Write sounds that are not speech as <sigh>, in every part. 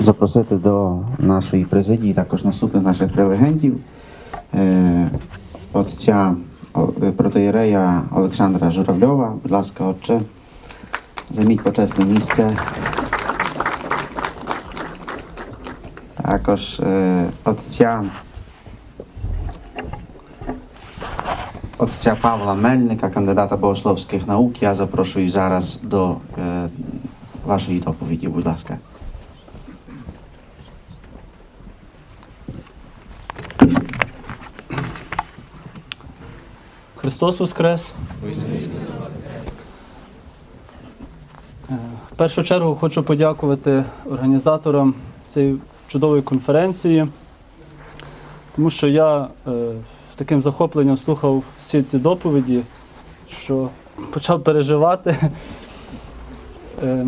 запросити до нашої президії також наступних наших прелегентів е, отця е, протоєрея Олександра Журавльова. Будь ласка, отче, займіть почесне місце. Також е, отця отця Павла Мельника, кандидата богословських наук. Я запрошую зараз до вашої доповіді, будь ласка. Христос Воскрес! В першу чергу хочу подякувати організаторам цієї чудової конференції, тому що я е, з таким захопленням слухав всі ці доповіді, що <laughs> почав переживати, е,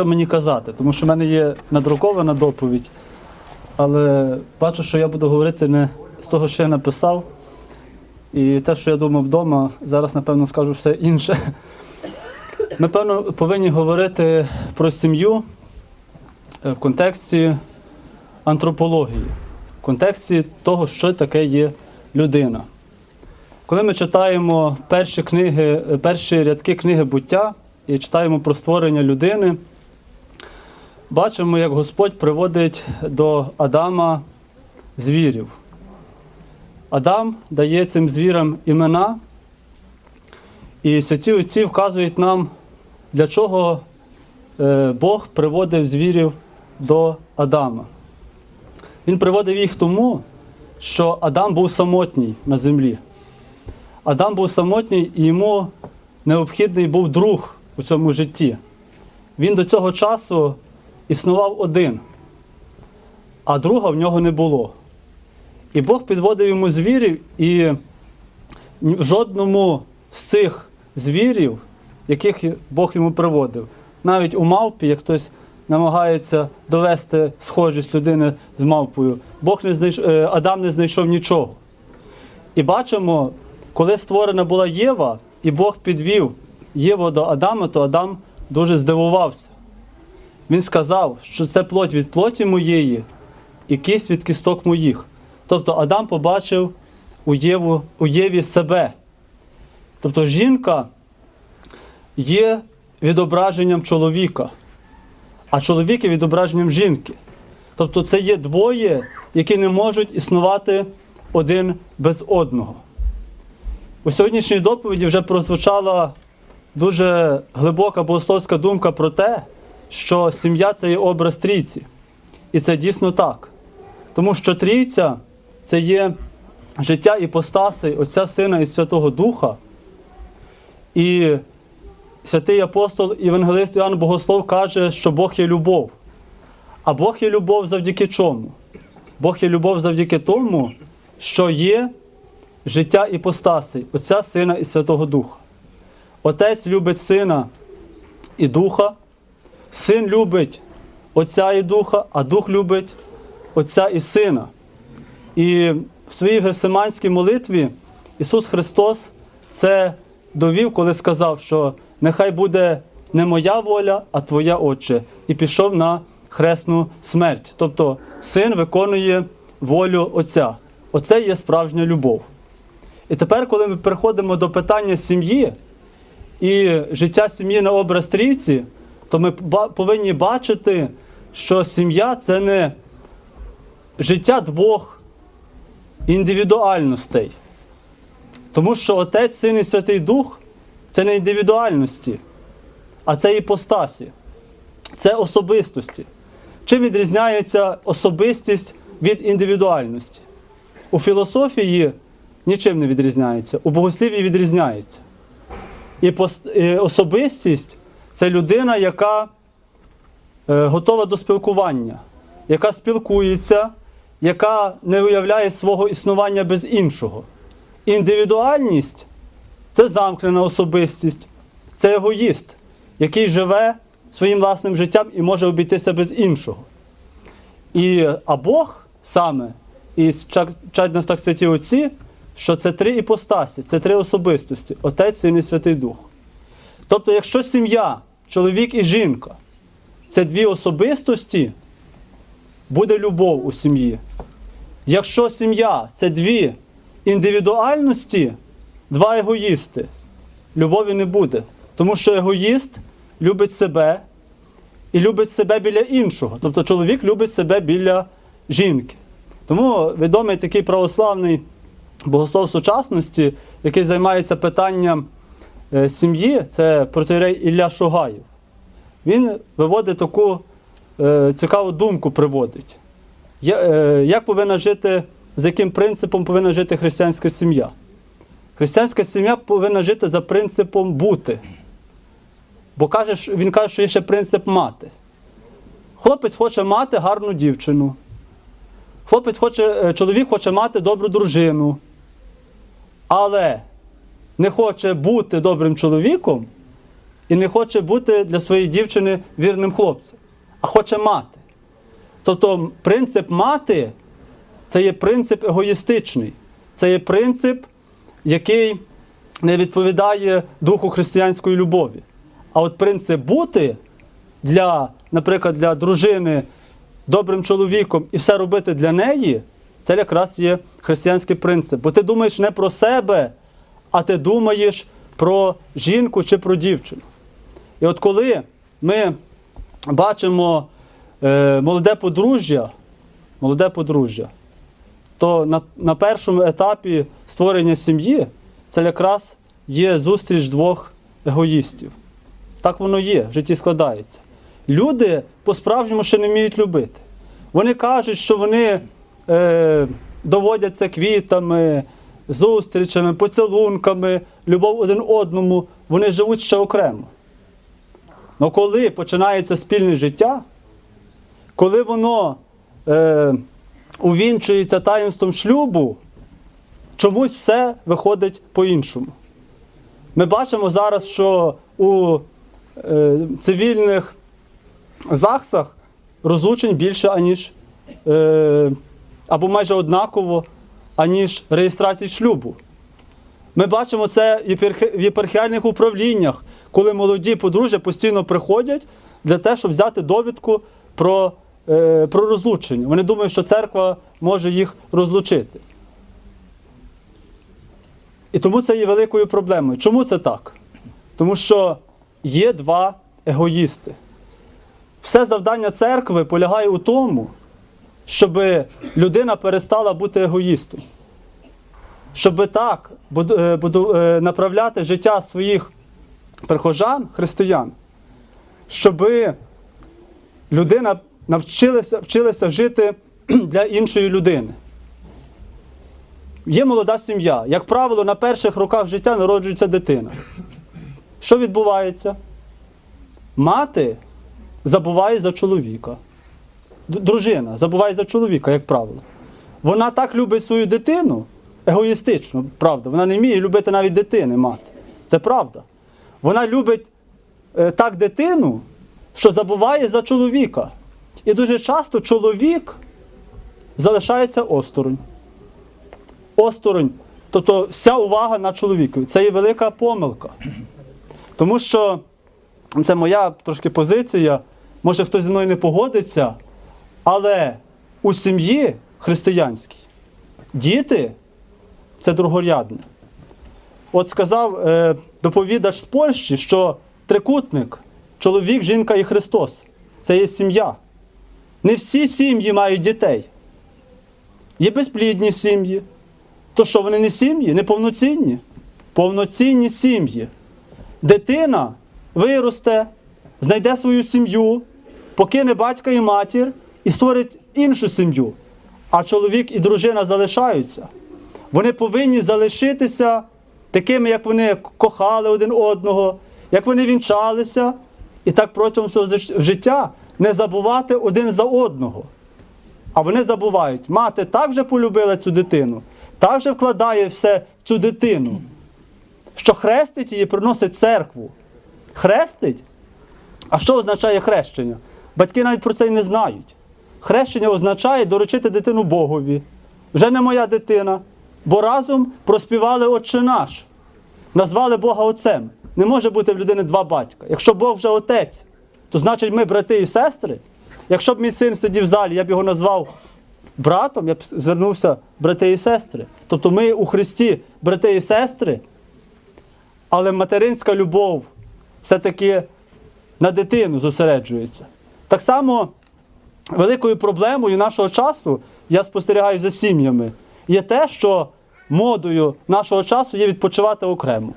що мені казати, тому що в мене є надрукована доповідь, але бачу, що я буду говорити не з того, що я написав. І те, що я думав вдома, зараз, напевно, скажу все інше. Ми, певно, повинні говорити про сім'ю е, в контексті антропології, в контексті того, що таке є людина. Коли ми читаємо перші книги, е, перші рядки книги буття і читаємо про створення людини, бачимо, як Господь приводить до Адама звірів. Адам дає цим звірам імена, і святі отці вказують нам, для чого е, Бог приводив звірів до Адама. Він приводив їх тому, що Адам був самотній на землі. Адам був самотній і йому необхідний був друг у цьому житті. Він до цього часу існував один, а друга в нього не було. І Бог підводив йому звірів, і жодному з цих звірів, яких Бог йому приводив, навіть у мавпі, як хтось намагається довести схожість людини з мавпою, Бог не знайш... е, Адам не знайшов нічого. І бачимо, коли створена була Єва, і Бог підвів Єву до Адама, то Адам дуже здивувався. Він сказав, що це плоть від плоті моєї і кість від кісток моїх. Тобто Адам побачив у, Єву, у Єві себе. Тобто жінка є відображенням чоловіка, а чоловік є відображенням жінки. Тобто це є двоє, які не можуть існувати один без одного. У сьогоднішній доповіді вже прозвучала дуже глибока богословська думка про те, що сім'я це є образ трійці. І це дійсно так. Тому що трійця це є життя іпостаси Отця Сина і Святого Духа. І святий апостол Євангелист Іоанн Богослов каже, що Бог є любов. А Бог є любов завдяки чому? Бог є любов завдяки тому, що є життя іпостаси Отця Сина і Святого Духа. Отець любить Сина і Духа, Син любить Отця і Духа, а Дух любить Отця і Сина. І в своїй гефсиманській молитві Ісус Христос це довів, коли сказав, що нехай буде не моя воля, а Твоя Отче, і пішов на хресну смерть. Тобто син виконує волю Отця. Оце є справжня любов. І тепер, коли ми переходимо до питання сім'ї і життя сім'ї на образ трійці, то ми повинні бачити, що сім'я це не життя двох індивідуальностей. Тому що Отець, Син і Святий Дух це не індивідуальності, а це іпостасі, це особистості. Чим відрізняється особистість від індивідуальності? У філософії нічим не відрізняється, у богослів'ї відрізняється. І особистість це людина, яка е, готова до спілкування, яка спілкується, яка не уявляє свого існування без іншого. Індивідуальність це замкнена особистість, це егоїст, який живе своїм власним життям і може обійтися без іншого. І, а Бог саме, і ча- вчать нас так святі отці, що це три іпостасі, це три особистості Отець, Син і Святий Дух. Тобто, якщо сім'я, чоловік і жінка, це дві особистості, буде любов у сім'ї. Якщо сім'я це дві індивідуальності, два егоїсти, любові не буде. Тому що егоїст любить себе і любить себе біля іншого. Тобто чоловік любить себе біля жінки. Тому відомий такий православний богослов сучасності, який займається питанням сім'ї, це протирей Ілля Шугаєв. Він виводить таку е, цікаву думку, приводить. Е, як повинна жити, з яким принципом повинна жити християнська сім'я? Християнська сім'я повинна жити за принципом бути. Бо каже, він каже, що є ще принцип мати. Хлопець хоче мати гарну дівчину. Хлопець хоче, е, чоловік хоче мати добру дружину. Але не хоче бути добрим чоловіком і не хоче бути для своєї дівчини вірним хлопцем, а хоче мати. Тобто принцип мати це є принцип егоїстичний. Це є принцип, який не відповідає духу християнської любові. А от принцип бути для, наприклад, для дружини добрим чоловіком і все робити для неї, це якраз є християнський принцип. Бо ти думаєш не про себе, а ти думаєш про жінку чи про дівчину. І от коли ми бачимо е, молоде подружжя, молоде подружжя, то на, на першому етапі створення сім'ї це якраз є зустріч двох егоїстів. Так воно є, в житті складається. Люди по-справжньому ще не вміють любити. Вони кажуть, що вони е, доводять це квітами, зустрічами, поцілунками, любов один одному, вони живуть ще окремо. Але коли починається спільне життя, коли воно е, увінчується таїнством шлюбу, чомусь все виходить по-іншому. Ми бачимо зараз, що у е, цивільних ЗАГСах розлучень більше, аніж е, або майже однаково, аніж реєстрації шлюбу. Ми бачимо це в єпархіальних управліннях, коли молоді подружжя постійно приходять для того, щоб взяти довідку про, е, про розлучення. Вони думають, що церква може їх розлучити. І тому це є великою проблемою. Чому це так? Тому що є два егоїсти. Все завдання церкви полягає у тому, щоб людина перестала бути егоїстом. Щоб так е, е, направляти життя своїх прихожан, християн, щоб людина навчилася вчилася жити <clears throat> для іншої людини. Є молода сім'я. Як правило, на перших роках життя народжується дитина. Що відбувається? Мати забуває за чоловіка. Дружина забуває за чоловіка, як правило. Вона так любить свою дитину, егоїстично, правда. Вона не вміє любити навіть дитини мати. Це правда. Вона любить е, так дитину, що забуває за чоловіка. І дуже часто чоловік залишається осторонь. Осторонь. Тобто вся увага на чоловікові. Це є велика помилка. Тому що це моя трошки позиція. Може хтось зі мною не погодиться, але у сім'ї християнській діти це другорядне. От сказав е, доповідач з Польщі, що трикутник чоловік, жінка і Христос це є сім'я. Не всі сім'ї мають дітей. Є безплідні сім'ї. То що вони не сім'ї, не повноцінні? Повноцінні сім'ї. Дитина виросте, знайде свою сім'ю, покине батька і матір і створить іншу сім'ю. А чоловік і дружина залишаються. Вони повинні залишитися такими, як вони кохали один одного, як вони вінчалися, і так протягом свого життя не забувати один за одного. А вони забувають, мати так вже полюбила цю дитину, так вже вкладає все в цю дитину, що хрестить її, приносить церкву. Хрестить? А що означає хрещення? Батьки навіть про це й не знають. Хрещення означає доручити дитину Богові. Вже не моя дитина, бо разом проспівали Отче наш, назвали Бога Отцем. Не може бути в людини два батька. Якщо Бог вже отець, то значить ми брати і сестри. Якщо б мій син сидів в залі, я б його назвав братом, я б звернувся брати і сестри. Тобто ми у Христі брати і сестри, але материнська любов все-таки на дитину зосереджується. Так само великою проблемою нашого часу, я спостерігаю за сім'ями, є те, що модою нашого часу є відпочивати окремо.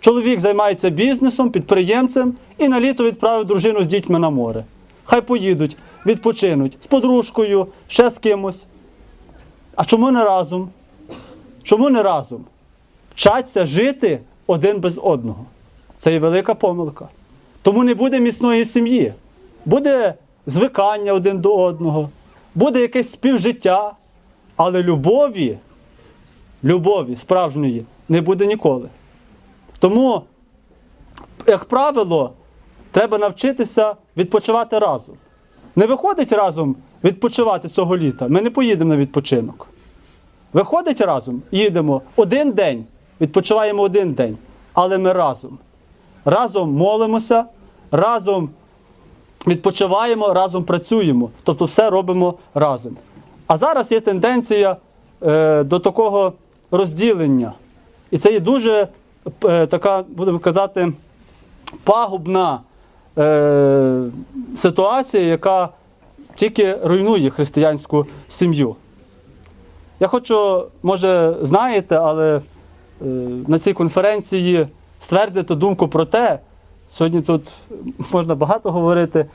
Чоловік займається бізнесом, підприємцем і на літо відправив дружину з дітьми на море. Хай поїдуть, відпочинуть з подружкою, ще з кимось. А чому не разом? Чому не разом? Вчаться жити один без одного. Це є велика помилка. Тому не буде міцної сім'ї. Буде звикання один до одного, буде якесь співжиття, але любові, любові справжньої не буде ніколи. Тому, як правило, треба навчитися відпочивати разом. Не виходить разом відпочивати цього літа. Ми не поїдемо на відпочинок. Виходить разом, їдемо один день, відпочиваємо один день, але ми разом. Разом молимося, разом відпочиваємо, разом працюємо. Тобто все робимо разом. А зараз є тенденція е, до такого розділення. І це є дуже е, така, будемо казати, пагубна е, ситуація, яка тільки руйнує християнську сім'ю. Я хочу, може, знаєте, але е, на цій конференції ствердити думку про те, сьогодні тут можна багато говорити.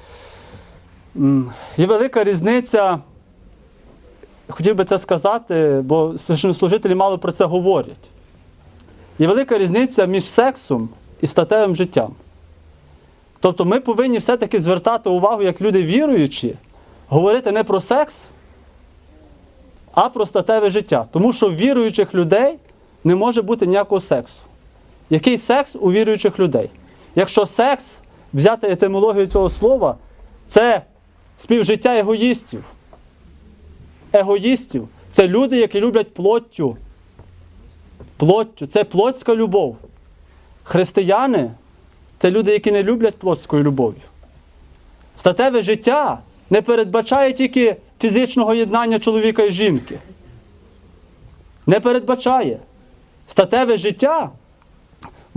Є велика різниця, хотів би це сказати, бо священнослужителі мало про це говорять. Є велика різниця між сексом і статевим життям. Тобто ми повинні все-таки звертати увагу, як люди віруючі, говорити не про секс, а про статеве життя. Тому що в віруючих людей не може бути ніякого сексу. Який секс у віруючих людей? Якщо секс, взяти етимологію цього слова, це співжиття егоїстів. Егоїстів це люди, які люблять плоттю. Плоттю це плотська любов. Християни це люди, які не люблять плотською любов'ю. Статеве життя не передбачає тільки фізичного єднання чоловіка і жінки. Не передбачає. Статеве життя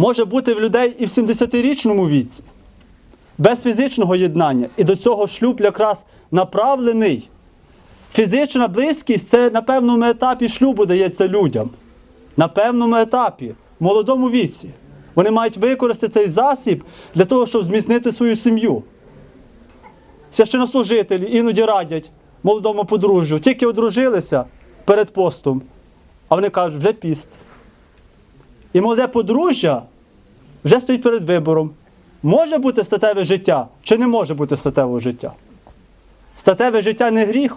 може бути в людей і в 70-річному віці, без фізичного єднання. І до цього шлюб якраз направлений. Фізична близькість це на певному етапі шлюбу дається людям. На певному етапі, в молодому віці. Вони мають використати цей засіб для того, щоб зміцнити свою сім'ю. Священнослужителі іноді радять молодому подружжю, тільки одружилися перед постом, а вони кажуть, вже піст. І молоде подружжя вже стоїть перед вибором. Може бути статеве життя чи не може бути статевого життя? Статеве життя не гріх.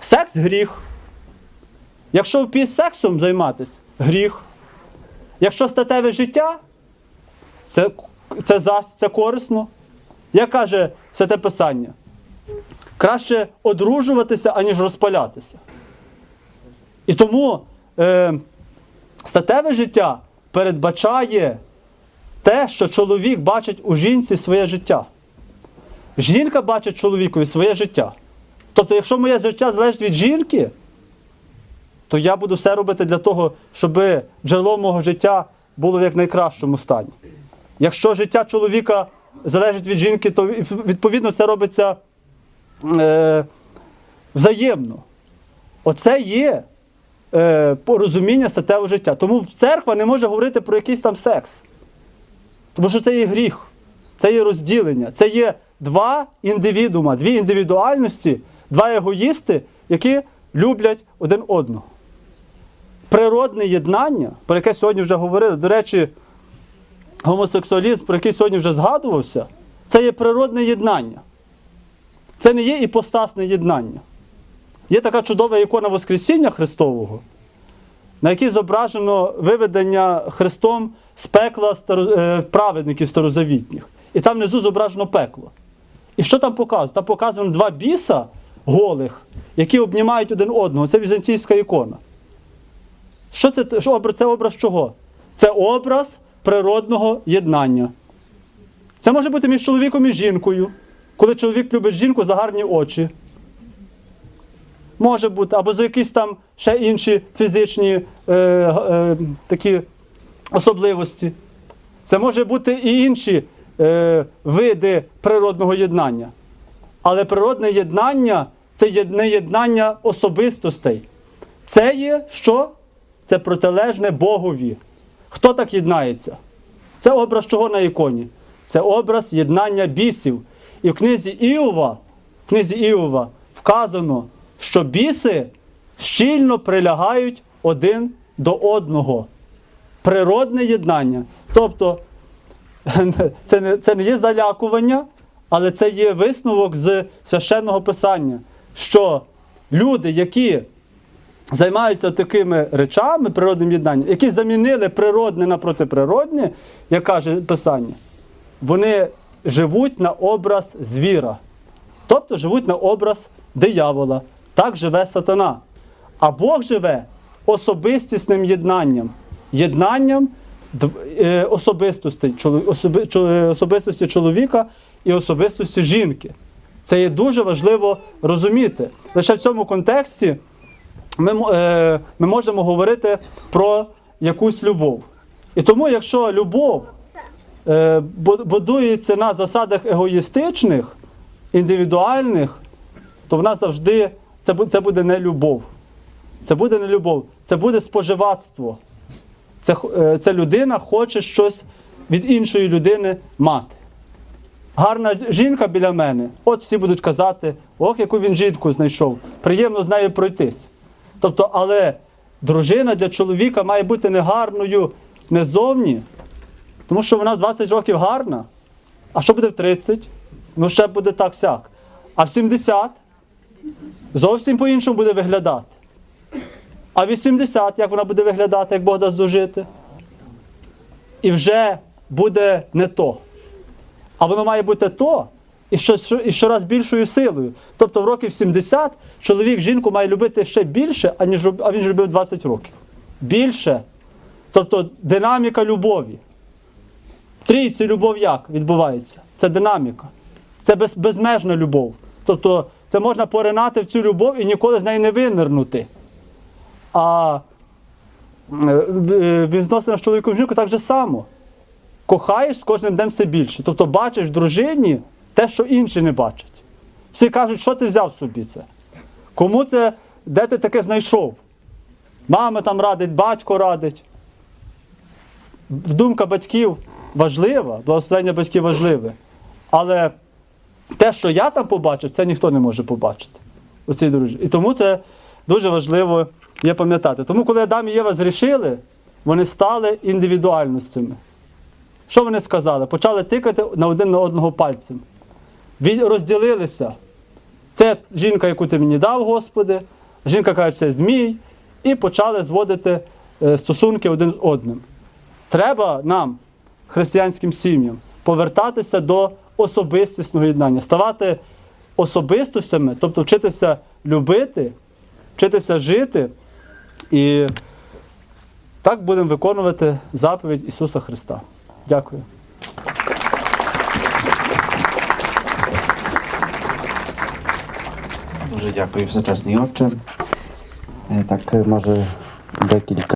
Секс гріх. Якщо в піст сексом займатися, гріх. Якщо статеве життя, це, це, зас, це корисно. Як каже Святе Писання? Краще одружуватися, аніж розпалятися. І тому е, статеве життя передбачає те, що чоловік бачить у жінці своє життя. Жінка бачить чоловікові своє життя. Тобто, якщо моє життя залежить від жінки, то я буду все робити для того, щоб джерело мого життя було в якнайкращому стані. Якщо життя чоловіка залежить від жінки, то відповідно це робиться е, взаємно. Оце є е, порозуміння статевого життя. Тому церква не може говорити про якийсь там секс. Тому що це є гріх, це є розділення, це є два індивідума, дві індивідуальності, два егоїсти, які люблять один одного. Природне єднання, про яке сьогодні вже говорили, до речі, гомосексуалізм, про який сьогодні вже згадувався, це є природне єднання. Це не є іпостасне єднання. Є така чудова ікона Воскресіння Христового, на якій зображено виведення Христом з пекла е, праведників старозавітніх. І там внизу зображено пекло. І що там показує? Там показано два біса голих, які обнімають один одного. Це візантійська ікона. Що це, це образ чого? Це образ природного єднання. Це може бути між чоловіком і жінкою, коли чоловік любить жінку за гарні очі. Може бути, або за якісь там ще інші фізичні е, е, такі особливості. Це може бути і інші е, види природного єднання. Але природне єднання це не єднання особистостей. Це є що? Це протилежне Богові. Хто так єднається? Це образ чого на іконі? Це образ єднання бісів. І в книзі Іова, в книзі Іова вказано, що біси щільно прилягають один до одного. Природне єднання. Тобто <laughs> це не, це не є залякування, але це є висновок з священного писання, що люди, які займаються такими речами, природним єднанням, які замінили природне на протиприродне, як каже Писання, вони живуть на образ звіра. Тобто живуть на образ диявола. Так живе сатана. А Бог живе особистісним єднанням. Єднанням е, особистостей, чоло- особи- чо- е, особистості чоловіка і особистості жінки. Це є дуже важливо розуміти. Лише в цьому контексті ми, е, ми можемо говорити про якусь любов. І тому, якщо любов будується на засадах егоїстичних, індивідуальних, то вона завжди це, бу- це буде не любов. Це буде не любов, це буде споживацтво. Це, е, це людина хоче щось від іншої людини мати. Гарна жінка біля мене, от всі будуть казати, ох, яку він жінку знайшов, приємно з нею пройтись. Тобто, але дружина для чоловіка має бути не гарною не зовні, тому що вона 20 років гарна. А що буде в 30? Ну, ще буде так сяк. А в 70 зовсім по-іншому буде виглядати. А 80, як вона буде виглядати, як Бог дасть дожити? І вже буде не то. А воно має бути то, і, що, і щораз більшою силою. Тобто в років 70 чоловік жінку має любити ще більше, аніж а він любив 20 років. Більше. Тобто динаміка любові. Трійці любов як відбувається? Це динаміка. Це без, безмежна любов. Тобто це можна поринати в цю любов і ніколи з неї не винирнути. А е, в в відносинах з чоловіком і так же само. Кохаєш з кожним днем все більше. Тобто бачиш в дружині те, що інші не бачать. Всі кажуть, що ти взяв собі це? Кому це, де ти таке знайшов? Мама там радить, батько радить. Думка батьків важлива, благословення батьків важливе. Але те, що я там побачив, це ніхто не може побачити у цій дружині. І тому це дуже важливо є пам'ятати. Тому, коли Адам і Єва зрішили, вони стали індивідуальностями. Що вони сказали? Почали тикати на один на одного пальцем. Розділилися. Це жінка, яку ти мені дав, Господи. Жінка каже, це змій. І почали зводити е, стосунки один з одним. Треба нам, християнським сім'ям, повертатися до особистісного єднання, ставати особистостями, тобто вчитися любити, вчитися жити. І так будемо виконувати заповідь Ісуса Христа. Дякую. Дуже дякую, всечесний отче. Е, Так, е, може декілька.